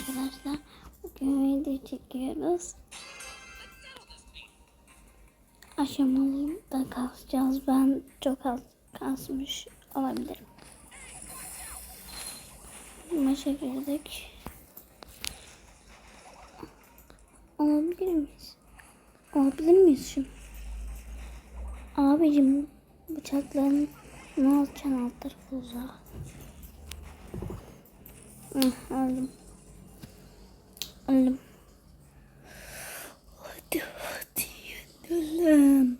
arkadaşlar. Bugün video çekiyoruz. Aşamalı da kasacağız. Ben çok az kasmış olabilirim. Maça girdik. Olabilir miyiz? Olabilir miyiz şimdi? Abicim bıçakların ne olacaksın alt tarafı uzağa. Hı, öldüm. Öldüm. Hadi hadi yenelim.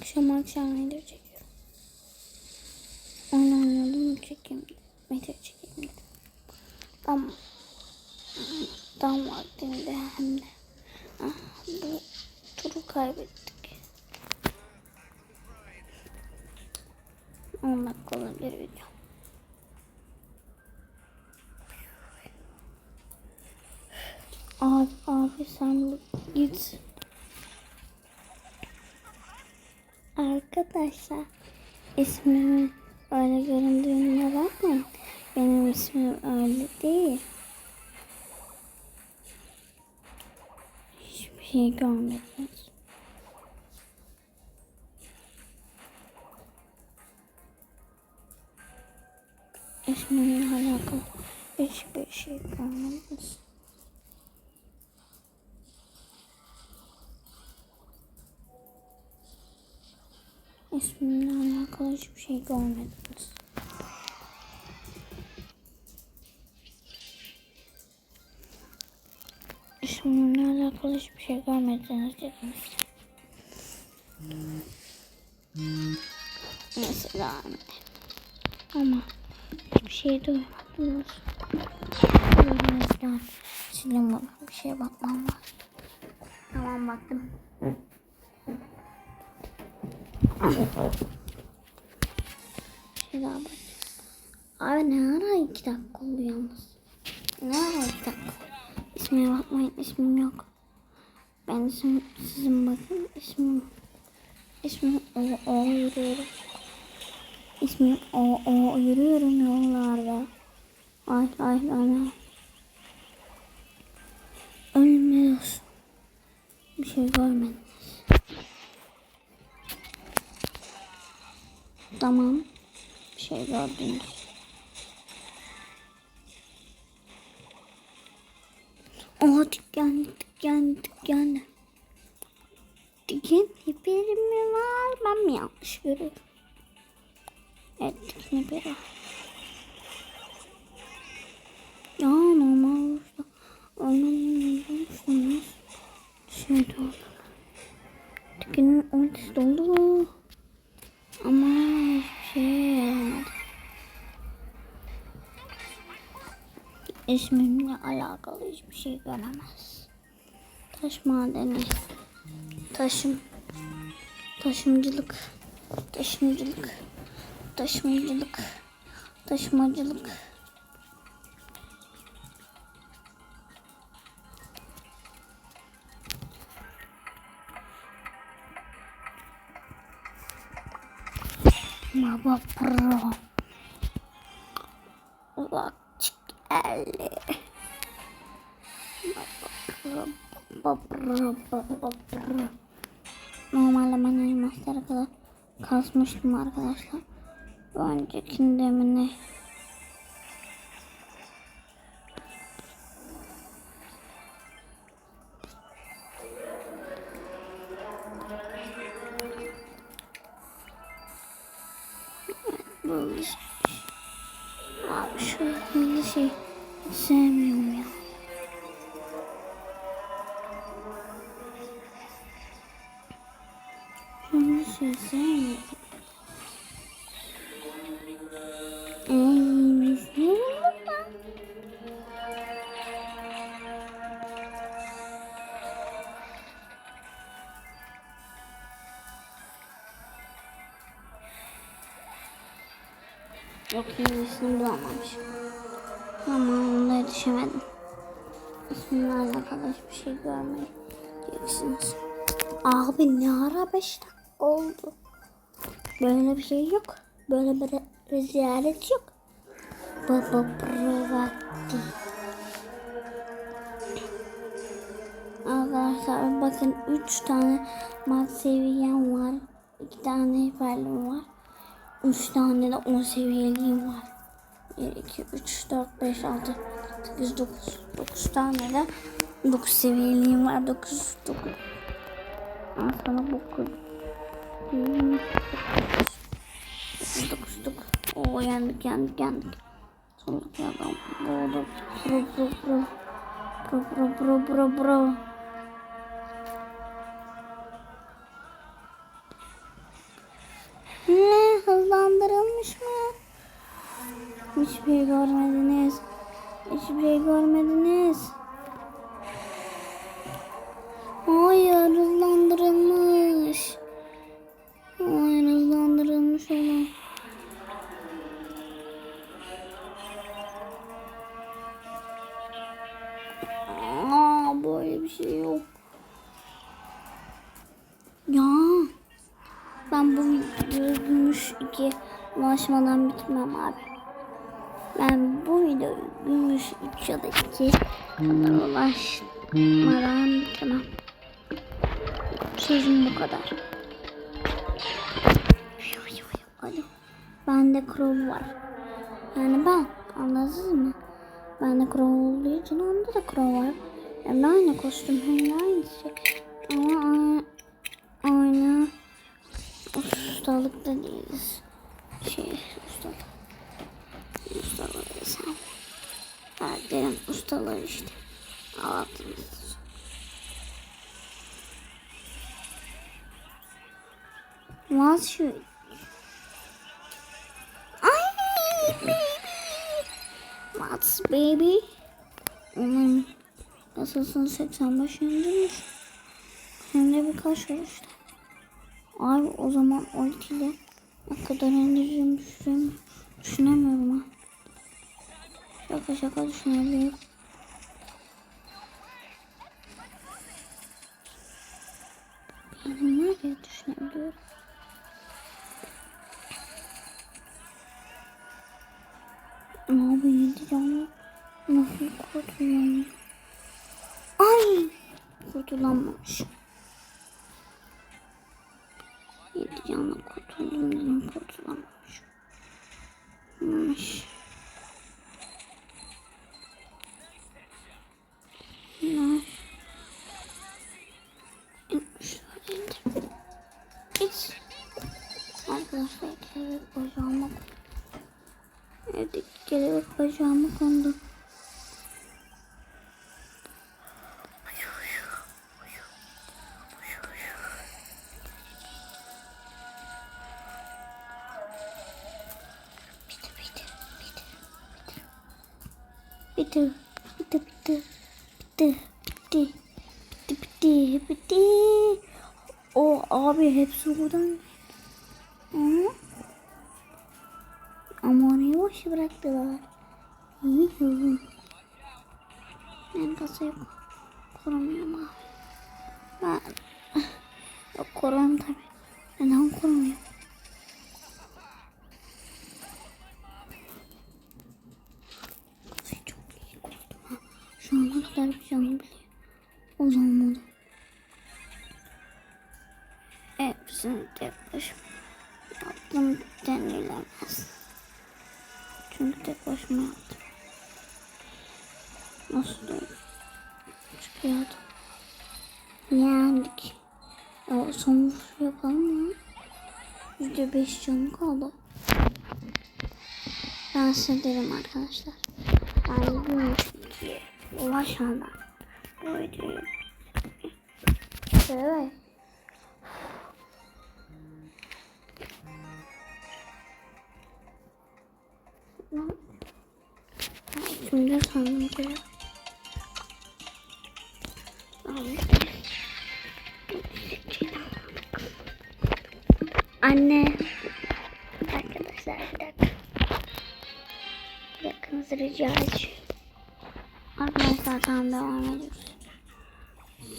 Akşam akşam video çekiyorum. Onu oynadım çekeyim. Video çekeyim. Tam, tam vaktinde hem de. Ah, bu turu kaybettik. 10 dakikalık bir video. Abi, abi sen git. Arkadaşlar ismimin öyle göründüğüne bakmayın. Benim ismim öyle değil. Hiçbir şey görmediniz. İsmimle alakalı hiçbir şey görmediniz. İsmimle alakalı hiçbir şey görmediniz. İsmimle alakalı hiçbir şey görmediniz. Neyse devam edelim. Ama hiçbir şey duymadınız. Duymadınız. Silin bunu. Bir şeye bakmam var. Tamam baktım. Daha bak. Abi ne ara iki dakika oldu yalnız. Ne ara iki dakika? İsmine bakmayın ismim yok. Ben isim sizin bakın ismim ismim o o yürüyorum. İsmim o o yürüyorum yollarda. Ay ay ay. Ölmüyorsun. Bir şey görmediniz. Tamam. Bir şey gördünüz. Oha dükkan dükkan dükkan. Dükkan hiperi mi var? Ben mi yanlış görüyorum? Evet dükkan hiperi var. Ya normal olursa anlamıyorsunuz. Şöyle oldu. Dükkanın ultisi dolu. İsmimle alakalı hiçbir şey göremez. Taş madeni. Taşım. Taşımcılık. Taşımcılık. Taşımcılık. Taşımacılık. Baba pro. Vakit Normalde ben elmaslara kadar kasmıştım arkadaşlar. Öncekinde mi ne? Sevmiyorum ya. Şunu şey burada? Yok İngilizcesini bulamamışım. Ama onda yetişemedim. Bunlarla arkadaş bir şey görmeyi diyeceksiniz. Abi ne ara 5 dakika oldu. Böyle bir şey yok. Böyle bir, bir ziyaret yok. Baba provatti. Arkadaşlar bakın 3 tane mat seviyem var. 2 tane hiperlim var. 3 tane de 10 seviyeliğim var. 1, 2, 3, 4, 5, 6, 8, 9. 9 tane de 9 seviyeliğim var. 9, 9. Al sana 9. 9, 9. Oo yendik yendik yendik. Sondaki adam. Bu da pro pro pro. Pro pro pro pro şey görmediniz. Hiçbir şey görmediniz. Hayır hızlandırılmış. Hayır hızlandırılmış olan. Aa, böyle bir şey yok. Ya ben bu videoyu iki ulaşmadan bitmem abi. Ben bu videoyu gümüş 3 ya da 2 kadar ulaşmadan bitirmem. Sözüm bu kadar. Hadi. Bende crow var. Yani ben anladınız mı? Bende crow olduğu için onda da crow var. De aynı kostüm hem aynı şey. Ama What's şu? Ay baby. What's baby? Onun kasasını 85 indirmiş. Hem de birkaç işte. Abi o zaman ultiyle ne kadar indireceğim. Düşünemiyorum ha. Şaka şaka düşünebiliyorum. Bitti. Bitti bitti. Bitti. Bitti. Bitti O abi hepsi buradan. Ama orayı boş bıraktılar. Yuhu. Ben kasayı kuramıyorum abi. Ben... Yok kuramıyorum tabii. Neden kuramıyorum? Çünkü tek başıma yaptım. Nasıl da çıkıyordu. Yendik. Ya son vuruş yapalım mı? Yüzde beş canı kaldı. Ben size arkadaşlar. Yani gümüş ikiye ulaşmadan bu videoyu Evet. Şimdi sandım ki. Anne. Arkadaşlar bir dakika. Dakikanızı rica edeceğim. Arkadaşlar tamam devam ediyoruz.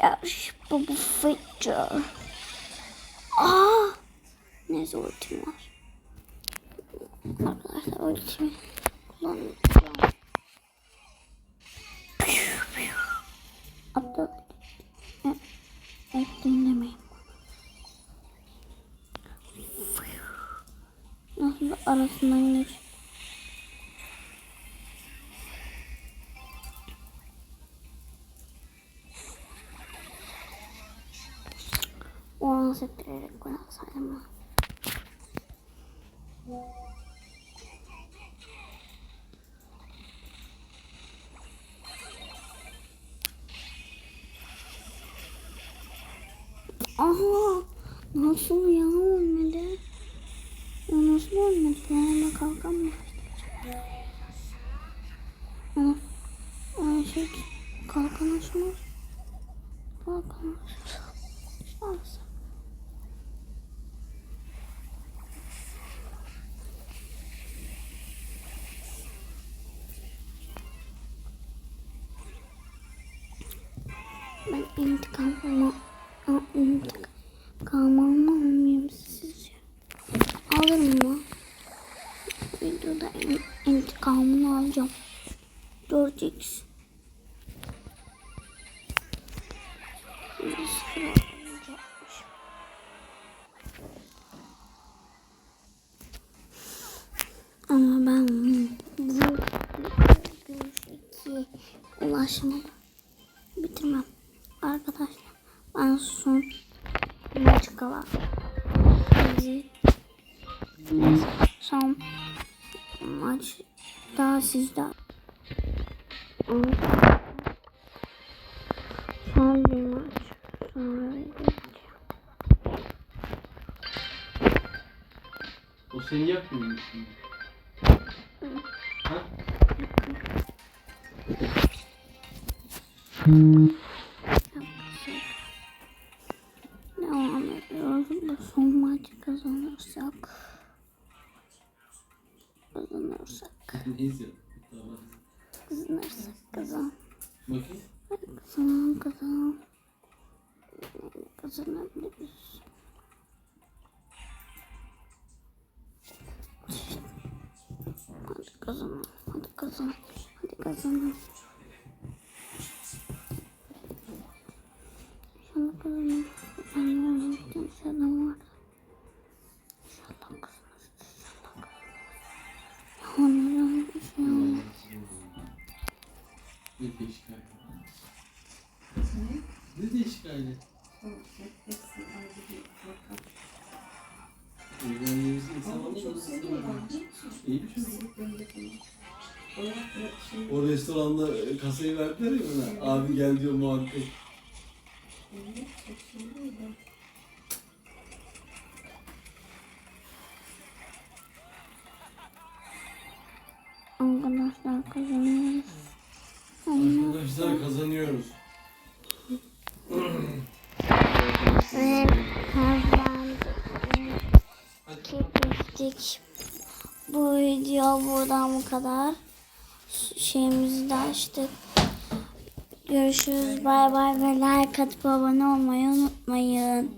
Yaş bu feature. Aa! Neyse ultim var. Arkadaşlar ultimi Abdal. Evet dinlemeyin. Nasıl arasından geç. O an septirerek koyarsaydım. Thank you. Nasıl ya ölmedi? O nasıl ölmedi? Ben ona kalkamam. Ama Ay şey kalkan açmaz. Kalkan açmaz. Ben intikamımı intikamımı almayayım sizce. Alırım mı? Videoda in, intikamını alacağım. 4x. Bir sıfır alacakmış. Ama ben bu görüş ikiye ulaşmadan bitirmem. Arkadaşlar ben son daha sizde son bir maç sonra O seni yakmıyor mu şimdi? Ha? Devam kazanabiliriz. Hadi kazanalım. Hadi kazan. Hadi kazanalım. İnşallah kazanırız. Ben oynayacağım. Adam var. İnşallah kazanırız. İnşallah kazanırız. Ya neden bir şey olmaz. Ne değişik aile. Ne değişik aile. İnsan olmuyor. İyi bir. O restoranda e, kasayı verdiler ya bana. Abi gel diyor muhabbet. Arkadaşlar kazanıyoruz. Arkadaşlar kazanıyoruz. Bittik. Bu video buradan bu kadar. Şeyimizi de açtık. Görüşürüz. Bay bay ve like atıp abone olmayı unutmayın.